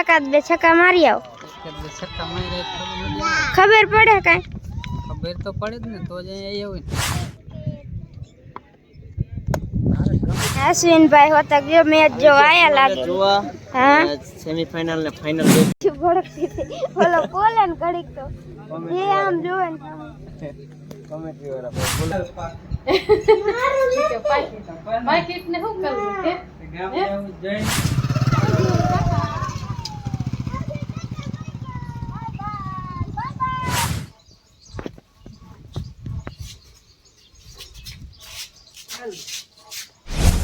એકાદ બે છક્કા મારી આવો એટલે છક્કા મારી ખબર ખબર પડે કાંઈ ખબર તો પડે જ ને તો જ અહીંયા હોય અશ્વિનભાઈ હોતા ગયો મેચ જો આયા લાગે જોવા હા સેમીફાઇનલ ને ફાઇનલ ભડકતી હતી. ઓલો બોલે ને ઘડીક તો એ આમ જોવે ને આમ. કોમેન્ટ્રી વાળા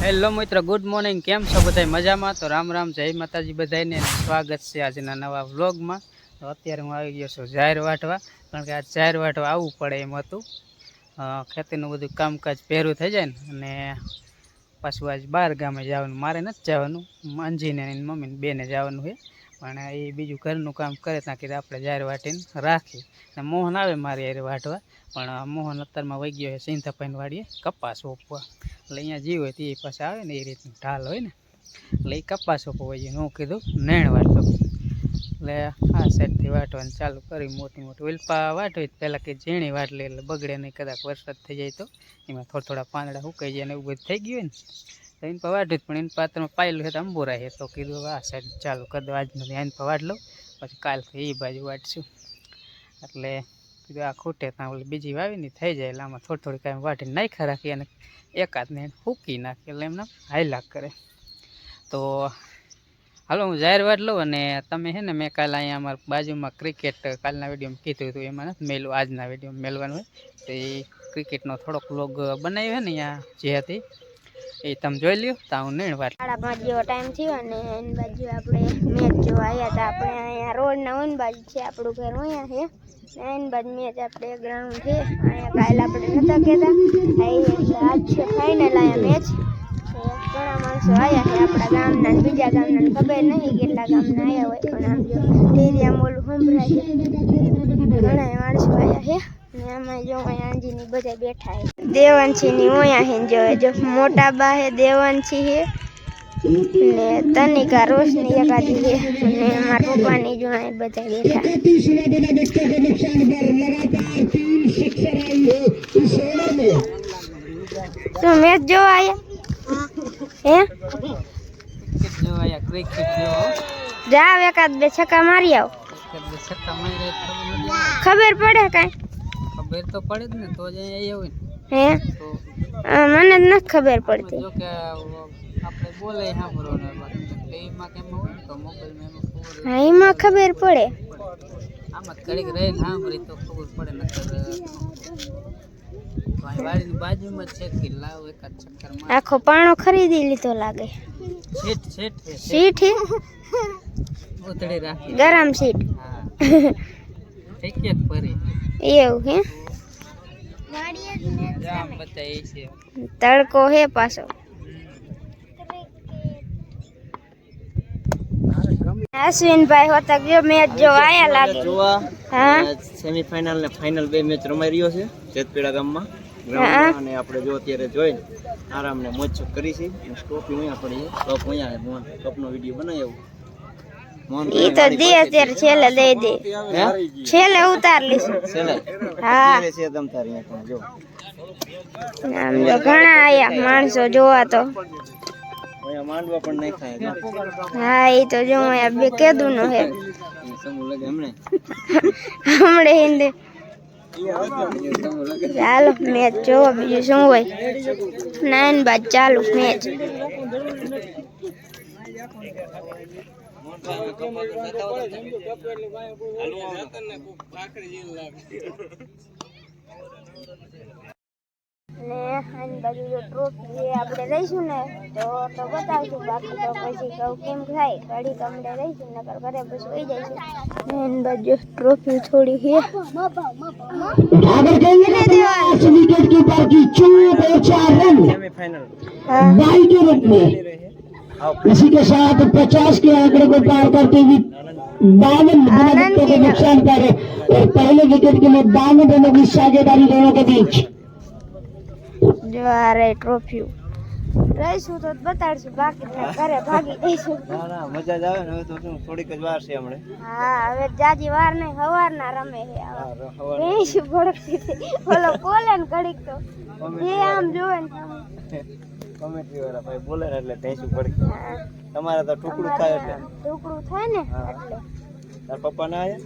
હેલો મિત્રો ગુડ મોર્નિંગ કેમ છો બધા મજામાં? તો રામ રામ, જય માતાજી બધાને સ્વાગત છે આજના નવા વ્લોગમાં. તો અત્યારે હું આવી ગયો છું જાહેર વાટવા, કારણ કે આ જાહેર વાટવા આવવું પડે એમ હતું. ખેતીનું બધું કામકાજ પહેરું થઈ જાય ને, અને પાછું આજ બહાર ગામે જવાનું. મારે નથી જવાનું. અંજીને એની મમ્મીને બેને જવાનું છે. પણ એ બીજું ઘરનું કામ કરે ત્યાં કીધું આપણે જાહેર વાટીને રાખીએ. ને મોહન આવે મારી હારે વાટવા, પણ મોહન અત્યારમાં વહી ગયો છે સિંથાપાઈન વાડીએ, કપાસ ઓપવા એટલે અહીંયા જે હોય તે પાસે આવે ને એ રીતનું ઢાલ હોય ને, એટલે એ કપાસ ઓપવા હોય હું કીધું, નેણ વાટો. એટલે આ સાઈડથી વાટવાનું ચાલુ કરી મોટી મોટી ઉલ્પા વાટવી પહેલાં કે ઝીણી વાટલી, એટલે બગડે નહીં, કદાચ વરસાદ થઈ જાય તો. એમાં થોડા થોડા પાંદડા સુકાઈ જાય ને એવું બધું થઈ ગયું હોય ને. તો એને પર પણ એને પાત્રમાં પાયેલું છે તો અંબોરા છે. તો કીધું હવે આ સાઈડ ચાલુ કરી દો, આજનું એને પર વાટ લઉં, પછી કાલથી એ બાજુ વાટશું. એટલે કીધું આ ખૂટે ત્યાં ઓલી બીજી વાવીને થઈ જાય, એટલે આમાં થોડી થોડી કાંઈ વાટીને નાખ્યા રાખી અને એકાદને ફૂકી નાખી, એટલે એમને હાઈલાક કરે. તો હાલો હું જાહેર વાટ લઉં અને તમે છે ને મેં કાલે અહીંયા અમારા બાજુમાં ક્રિકેટ કાલના વિડીયોમાં કીધું હતું, એમાં નથી મેલું, આજના વિડીયોમાં મેળવાનું હોય. તો એ ક્રિકેટનો થોડોક વ્લોગ બનાવ્યો ને અહીંયા જે હતી એ તમે જોઈ લ્યો તો હું નહીં વાત સાડા પાંચ જેવો ટાઈમ થયો અને એની બાજુ આપણે મેચ જોવા આવ્યા હતા. આપણે અહીંયા રોડના ઓન બાજુ છે, આપણું ઘર અહીંયા છે. એની બાજુ મેચ આપણે ગ્રાઉન્ડ છે. અહીંયા કાલે આપણે નહોતા કહેતા. આજ છે ફાઇનલ અહીંયા મેચ. ઘણા માણસો આવ્યા છે આપણા ગામના. બીજા ગામના ખબર નહીં કેટલા ગામના આવ્યા હોય, પણ આમ જો ડેરિયા મોલ સંભળાય છે. ઘણા માણસો આવ્યા છે. ને આમાં જો અહીંયા આંજીની બધા બેઠા છે દેવાંશીની ઓયા હે જો જો મોટા બા હે દેવાંશી હે. ને તનિકા રોશની એકાદી હે. ને મારા પપ્પાની જો અહીં બધા બેઠા શું મેચ જોવા આવ્યા હે? ક્રિકેટ જેવો અહીંયા ક્રિકેટ જેવો જાવ એકાદ બે છક્કા મારી આવો. એકાદ બે છક્કા મારી ખબર ખબર પડે કાંઈ? ખબર તો પડે જ ને તો જ અહીંયા હોય ને હે? તો અ, મને જ નથી ખબર પડતી. જો કે આપણે બોલે સાંભળવાનું બાકી ટીવીમાં કેમ હોય ને તો મોબાઈલમાં એમાં ખબર હા એમાં ખબર પડે. આમાં ઘડીક રહીને સાંભળી તો ખબર પડે નકર ભાઈ વાડીની બાજુમાં જ છે કે લાવ એકાદ ચક્કરમાં આખો પાણો ખરીદી લીધો લાગે. છેટ છેટ છે સીટ હે? ઉતળી રાખી. ગરમ સીટ હા. ઠીક જ ફરી એવું હે? જામ બધા એ છે તડકો હે પાછો. અશ્વિનભાઈ હોતા ગયો મેચ જો આયા લાગે. જોવા. હા? સેમીફાઇનલ ને ફાઇનલ બે મેચ રમાઈ રહ્યો છે જેતપેડા ગામમાં. અને આપણે જો અત્યારે જોઈ આરામ ને મોજ કરી છે. અને સ્ટોપી અહીંયા પડી કપ અહીંયા કપનો વીડિયો બનાવ્યો. ઈ તો દે અત્યારે છેલ્લે દઈ દે. હે? છેલ્લે ઉતાર લઈશું છેલ્લે? હા. છે તમ તારે અહીંયા પણ જો. આમ તો ઘણા આયા માણસો જોવા તો. અહીંયા માંડવા પણ નહીં ખાય. હા એ તો જો અહીંયા બે કેદુ નો હે સમૂહ લગે હમણે? હમણે હિન્દી. ચાલો મેચ જોવો બીજું શું હોય? નાઇન બાદ ચાલુ મેચ. ને આની બાજુ જો ટ્રોફી આપણે રહીશું ને તો તો બતાવશું બાકી તો પછી કહું કેમ થાય ઘડી કમડે રહીશું નકર ઘરે પછી હોઈ જઈશું ને એની બાજુ ટ્રોફી થોડી છે એને દેવાની विकेट कीपर की चूक और चार रन સેમીફાઇનલ હા बाई के रूप में इसी के साथ 50 के आंकड़े को पार करते हुए बावन विकेटों को नुकसान कर और पहले विकेट के लिए बावन रनों की साझेदारी दोनों के बीच જો આ રે ટ્રોફી રહીશું તો બતાડશું બાકી તો ઘરે ભાગી જઈશું ના ના મજા જ આવે ને હવે તો શું થોડીક જ વાર છે હમણે હા હવે જાજી વાર નહીં હવારના રમે છે આવા હા, હવાર ભેંસ ભડકતી હતી ઓલો બોલે ને ઘડીક તો જે આમ જોવે ને આમ. કોમેન્ટ્રી વાળા ભાઈ બોલે ને એટલે ભેંસું પડે હા. તમારે તો ટુકડું થાય એટલે ટુકડું થાય ને હા. એટલે તાર પપ્પા ના આયા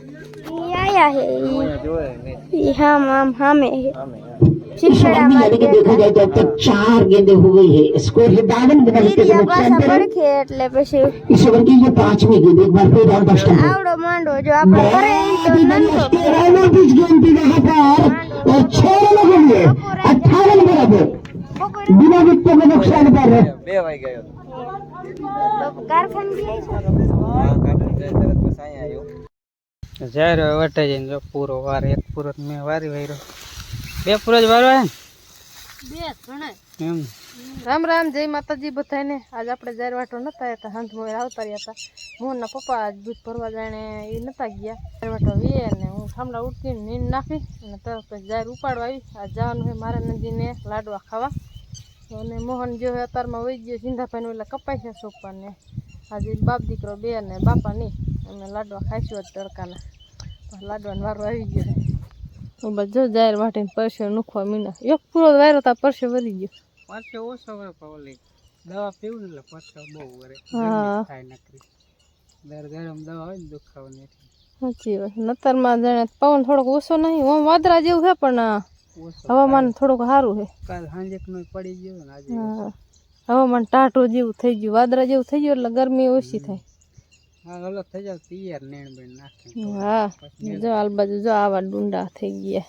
ઈ આયા હે હું ઈ અહીંયા જોયે નહીં ઈ હામ આમ હામે હે આમે હા. इस ओवर में यानी कि देखा जाए तो अब तक चार गेंदें हो गई है स्कोर है बावन बनाने के ઈરિયા नुकसान પાછા पर પડખે એટલે પછી इस ओवर की ये पांचवी गेंद एक बार फिर राउंड स्टंप આવડો માંડો જો આપણે ઘરે એમ તો નંતો पिच गेंद थी वहां पर और छह रनों के लिए अट्ठावन बराबर બિના વિત્તે મને નુકસાન કરે બે વાઈ ગયો. જાય વટે જઈને જો પૂરો વાર એક પૂરો મેં વારી વાર્યો. બે પૂરો જ રામ રામ જય માતાજી બધાને આજ આપણે જાર વાટો નતા હતા હંત મોર આવતા રહ્યા હતા મોહનના પપ્પા આજ દૂધ ભરવા જાણે એ નતા ગયા. જાર વાટો વીએ હું થામડા ઉઠીને નીંદ નાખી અને તરત જાર ઉપાડવા આવી. આ જવાનું હોય મારા નદીને લાડવા ખાવા. અને મોહન જો હે અત્યારમાં વહી ગયો સિંધાભાઈને એટલે કપાઈ છે સોપાને. આજે બાપ દીકરો બે ને બાપા નહીં અમે લાડવા ખાઈશું જ તડકાના. લાડવાનો વારો આવી ગયો જો જાહેર વાટીને પરસે નુખવા મીના. એક પૂરો વાયરો તા પરસે વરી ગયો. પરસે ઓછો વરે પવલી દવા પીવું એટલે પરસે બહુ વરે. હા. થાય નકરી. દર ગરમ દવા હોય ને દુખાવાની સાચી વાત. નતરમાં જાણે પવન થોડોક ઓછો નહીં હું વાદરા જેવું છે પણ હવામાન થોડુંક સારું છે. કાલ સાંજે પડી ગયો ને આજે હવામાન ટાટો જેવું થઈ ગયું વાદળા જેવું થઈ ગયું એટલે ગરમી ઓછી થાય. હા થઈ જાવ તૈયાર નેણ બેણ નાખે હા. જો આલ બાજુ જો આવા ડુંડા થઈ ગયા.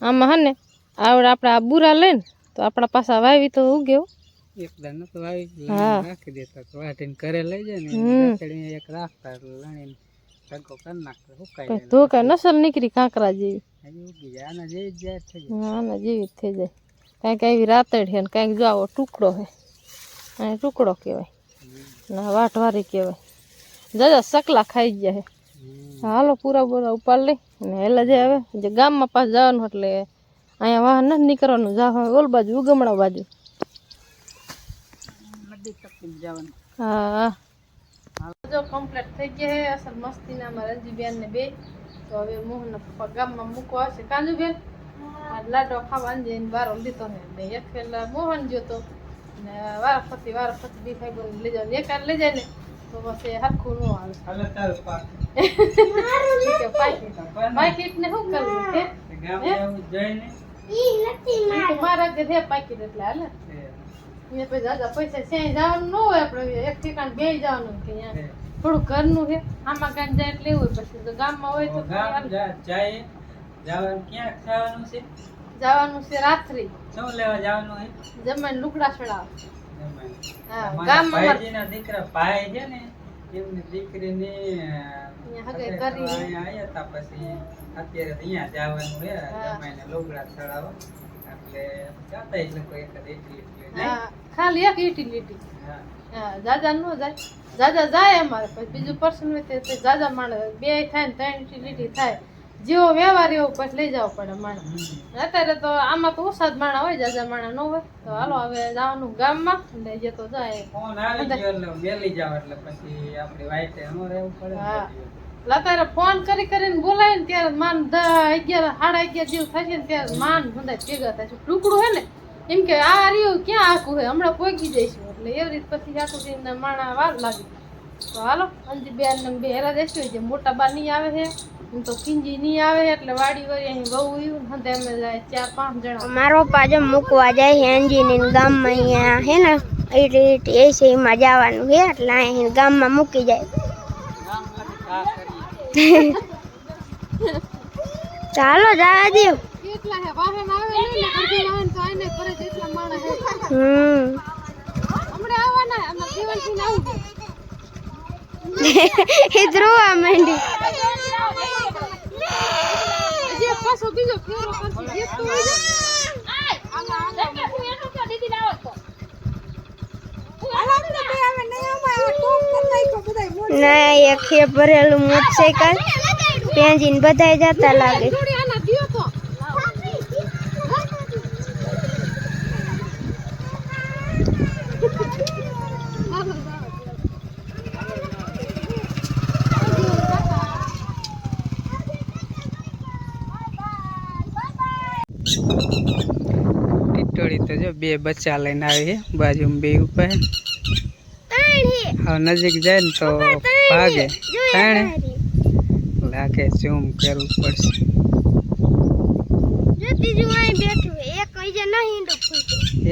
આમાં હે ને આવડે આપણે આ બુરા લઈને તો આપણા પાછા વાવી તો ઉગ્યો. એક દાન તો વાવી. રાખી દેતા તો વાટીને ઘરે લઈ જાય ને એક રાખતા લણીને ભેગો કરી નાખતો નસલ નીકળી કાંકરા જેવી. ઉગી જાય આના જેવી જ જાય થઈ જાય. આના જેવી થઈ જાય. કાંઈક આવી રાતડ છે ને કાંઈક જો આવો ટુકડો છે અહીં ટુકડો કહેવાય. ના વાટવારી કહેવાય. દાદા સકલા ખાઈ ગયા છે હમ. હાલો પૂરા પૂરા ઉપાડ લઈ અને હેલા જે હવે જે ગામમાં પાસ જવાનું એટલે અહીંયા વાહન નથી નીકળવાનું. જા ઓલ બાજુ ઉગમણા બાજુ. હા. કમ્પ્લીટ થઈ ગયા છે. અસલ મસ્તીના અમારા રંજીબેન ને બે. તો હવે મોહનના પપ્પા ગામમાં મૂકવા આવશે. કાંજુબેન આ લાડો ખાવા અંજે બારો લીધો ને ને. એક પેલા મોહન જોતો ને વારાફરતી વારાફરતી બી ભાઈ બોલ લઈ જાવ એક લઈ જાય ને તો પછી હરખું ન આવે. પાકીટ ને શું કરવું? કે જોઈને મારા. ઘરે પાકીટ એટલે હાલે. મેં પછી દાદા પૈસા ક્યાંય જવાનું ન હોય આપણે. એક ઠેકાણ બે જવાનું કે અહીંયા. થોડું ઘરનું છે. આમાં કાંઈ જાય એટલે એવું પછી તો ગામમાં હોય તો ગામ જાય જવાનું ક્યાં જવાનું છે? જવાનું છે રાત્રે. શું લેવા જવાનું હોય જમાઈને લુકડા અમારે ભાઈજીના દીકરા ભાઈ છે ને એમની દીકરીને આયા તા પછી અત્યારે તો અહીંયા જવાનું છે હા. જમાઈને લોગડા એટલે જાતા એક એટલી જાય. હા, ખાલી એક ઈટી હા. હા જાજા ન જાય. દાદા જાય અમારે પછી બીજું પર્સન હોય તે તે જાજા બે થાય ને ત્રણ યુટિલિટી થાય. જેવો વ્યવહાર એવો પછી લઈ જવો પડે માણસ. અત્યારે તો આમાં તો ઓછા જ માણા હોય જાજા માણા ન હોય. તો હાલો હવે જવાનું ગામમાં ને જે તો જાય. અત્યારે ફોન કરી કરીને બોલાય ને ત્યારે માન અગિયાર સાડા અગિયાર જેવું છે ને ત્યારે માન બધા ભેગા થાય છે. ટુકડું હોય ને એમ કે આ રહ્યું ક્યાં આખું હોય હમણાં પોગી જઈશું. એટલે એવી રીતે પછી આખું દિન માણા વાર લાગે. તો હાલો અંજી બેન ને બે હેરા દેશું જે મોટા બા નહીં આવે છે એમ તો કિંજી નહીં આવે છે એટલે વાડી વળી અહીં બહુ આવ્યું ને હંધે અમે જાય ચાર પાંચ જણા. મારો પપ્પા જો મૂકવા જાય છે અંજીની ગામમાં અહીંયા હે ને એટલે એ છે એમાં જવાનું છે એટલે અહીં ગામમાં મૂકી જાય. ગામમાંથી કા કરીએ ચાલો જવા દો. કેટલા હે વાહન આવે ને અડધી વાહન તો આઈને કરે જેટલા માણસ હે. હમ હમણાં આવવાના અમે જીવનથી ને આવું એ ધ્રુવા માંડી. ના. એક ભરેલું મોટરસાયકલ. પેંજીને બધાય જતા લાગે થોડી આના દિયો તો જો બે બચ્ચા લઈને આવી બાજુમાં બે ઉપર હવે નજીક જાય ને તો ભાગે. જો ત્રણે લાગે ઝૂમ કરવું પડશે.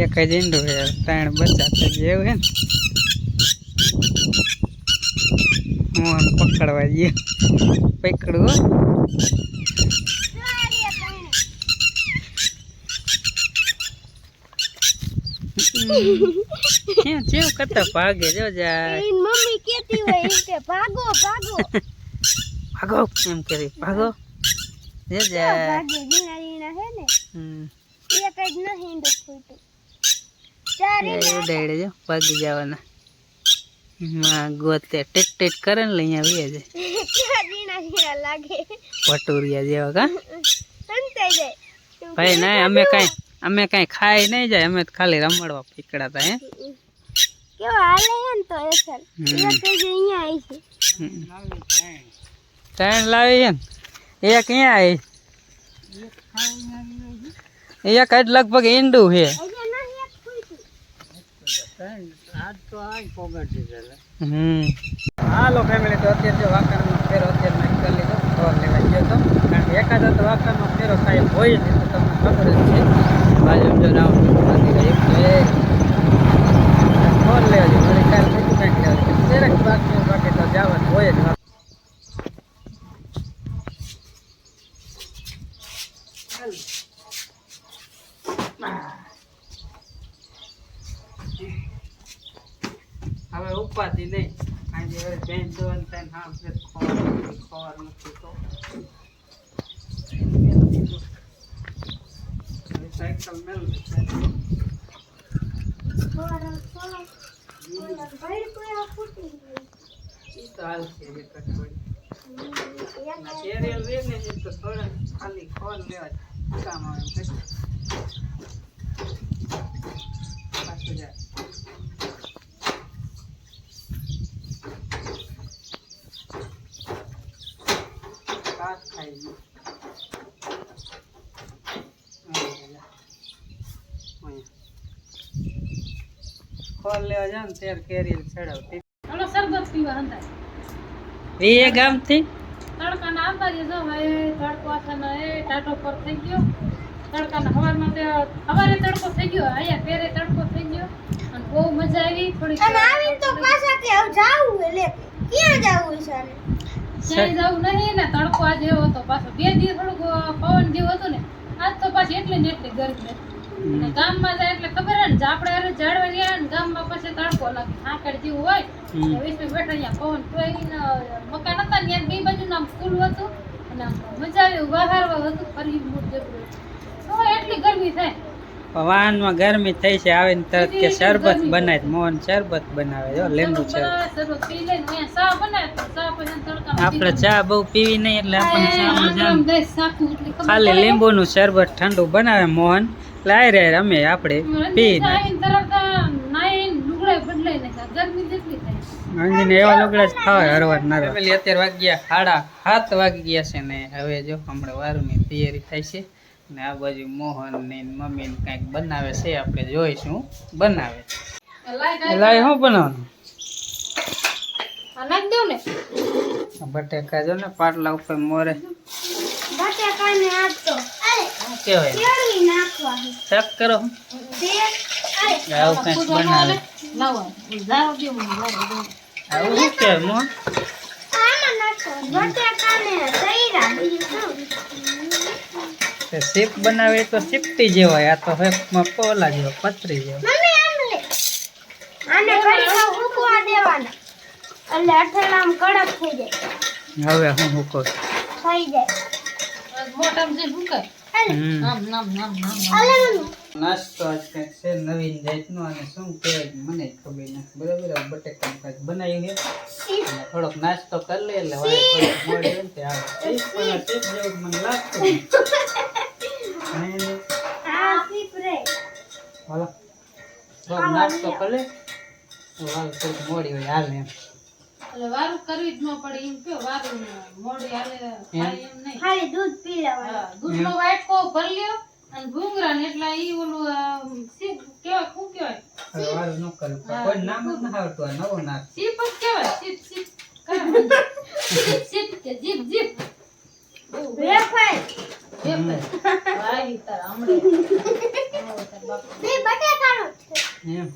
એક જ ઈંડું છે ત્રણ બચ્ચા થઈ ગયા એવું હે ને. હું પકડવા જઈએ પકડું હો. જો આ રહ્યા ત્રણે. કેમ જેવું કરતા ભાગે? જો જાય મમ્મી કેતી હોય એમ કે ભાગો ભાગો. ભાગો એમ કરી ભાગો. જે જાય ભાગે? ઝીણા ઝીણા હે ને? હમ. એક જ ના હિંડો ફૂટો ચાર એ ઉડાડે જો ભાગી જવાના. માં ગોતે ટેક ટેક કરે ને લઈ ઝીણા ઝીણા લાગે. પટુરિયા જેવા કા? સંતાઈ જાય. ભાઈ ના અમે કાંઈ અમે કાંઈ ખાઈ નહીં જાય અમે તો ખાલી રમડવા હતા હે? કેવો હાલે હે તો એસર અહીંયા આવી છે. ત્રણ લાવી હે એ એક અહીંયા આવી. એક જ લગભગ ઈંડું છે. હાલો ફેમિલી તો અત્યારે જો ફેરો અત્યારે મેં કરી લીધો. ફોર લેવા ગયો હતો કારણ કે એકાદ હતો વાંકાનો ફેરો કાંઈ હોય જ નહીં તો તમને ખબર જ છે. બાજુ જો રામ મંદિર એક તો એ ફોર લેવા જોઈએ વળી કાલ બીજું કંઈક લેવા જોઈએ દરેક બાકી બાકી તો જવાનું હોય જ હવે ઉપાધિ નહીં આજે હવે બેન જોવાનું થાય ને હા ફેર ખોર ખોર નથી તો હવે સાયકલ મેલ ભાઈ કોઈ આ ફૂટી ગયું. ઈ તો હાલશે એ કટોળી ના કેરિયલ રે ને એ તો ખાલી ખોલ લેવા કામ આવે. પાછું જાય ખાઈ ગયું. અહીંયા. ખોર લેવા જાવ ને ત્યારે કેરી ચડાવતી. હાલો સરબત પીવા હંતા એ ગામથી? તડકાના આવતા જો હવે તડકો આથાનો એ ટાટો પર થઈ ગયો. તડકાના હવારમાં તે હવારે તડકો થઈ ગયો અહીંયા પેરે તડકો થઈ ગયો. અને બહુ મજા આવી થોડી અને આવી તો પાછા કે હવે જાવું એટલે ક્યાં જાવું છે? ક્યાંય જવું નહીં ને તડકો આજે એવો હતો. પાછો બે દિવસ થોડુંક પવન જેવું હતું ને આજ તો પાછી એટલી ને એટલે ગરમી હતી. અને ગામમાં જાય એટલે ખબર હે ને આપણે અરે ઝાડવા ગયા ને ગામમાં પછી તડકો લાગે. આંકડ જેવું હોય વીસ મિનિટ બેઠા અહીંયા પવન તોય મકાન હતા ને બે બાજુ નામ સ્કૂલ હતું અને મજા આવી બહારવા હતું ફરી મૂળ જબરું એટલી ગરમી થાય. વાહનમાં ગરમી થઈ છે આવીને તરત કે શરબત બનાય મોહન શરબત બનાવે જો લીંબુ શરબત ચા ચા આપણે ચા બહુ પીવી નહીં એટલે આપણને એટલી ખબર ખાલી. લીંબુનું શરબત ઠંડુ બનાવે મોહન. લાય રે અમે આપણે. પી. અંજીને એવા લોગડા જ ખાવા હરવાર ના ફેમિલી અત્યારે વાગ્યા સાડા સાત વાગી ગયા છે ને હવે જો હમણાં વારુની તૈયારી થાય છે. ને આ બાજુ મોહન ને મમ્મી ને કંઈક બનાવે છે આપણે જોઈશું. બનાવે. લાય શું બનાવવાનું? બટેકા જો ને પાટલા ઉપર મોરે. આજ તો. કહેવાય. ચેક કરો. આવું કંઈક બનાવે. આવું. શું કહેવાય મોહન શીપ બનાવે તો શીપટી જેવાય. આ તો હે પોલા જેવો પતરી જેવો. મમ્મી આમ લે. આને ઘડીક ઉકવા દેવાના. એટલે અઠેલામ કડક થઈ હવે હું હું કહું થઈ જાય. મોટામાં જઈને કરે? હમ. નામ નામ નામ નામ નાસ્તો આજ કંઈક છે નવીન જાતનો અને શું કહેવાય મને ખબર નથી. બરાબર આ બટેકાનું કંઈક બનાવી છે. થોડોક નાસ્તો કરી લે એટલે વારે થોડુંક મોડું ને તે આવે પણ જેવું મને લાગતું હાલો. થોડોક નાસ્તો કરી લે. હાલ થોડુંક મોડી હોય હાલ એમ. એટલે વારું કરવી જ ન પડે એમ કયો વારું મોડી હાલે થાય એમ નહીં. ખાલી દૂધ પી લેવાનું હા, દૂધનો વાટકો ભરી લ્યો અને ભૂંગરા ને એટલે ઈ ઓલું આ, કેવાય શું કેવાય વારું ન કરું કોઈ નામ જ ના આવડતું આ નવો નાખ સીપ જ કેવાય સીપ સીપ કાંઈ શીપ શીપ કે જીપ જીપ. વેફર આવી તાર હમણે. બે બટેકાનું એમ?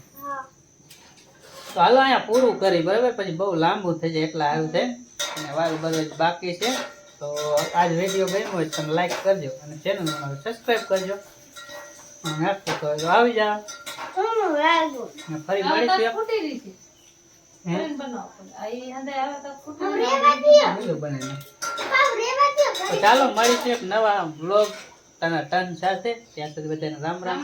તો હાલો અહીંયા પૂરું કરી બરાબર? પછી બહુ લાંબુ થઈ જાય એટલા આવ્યું છે. અને વારું બધું બાકી છે. તો આજ વીડિયો ગમ્યો હોય તમે લાઈક કરજો અને ચેનલ સબસ્ક્રાઈબ કરજો. નાખતો તો આવી જાઓ. હું? ફરી તો ચાલો મળીશું એક નવા બ્લોગ તના ટન સાથે. ત્યાં સુધી બધાને રામ રામ.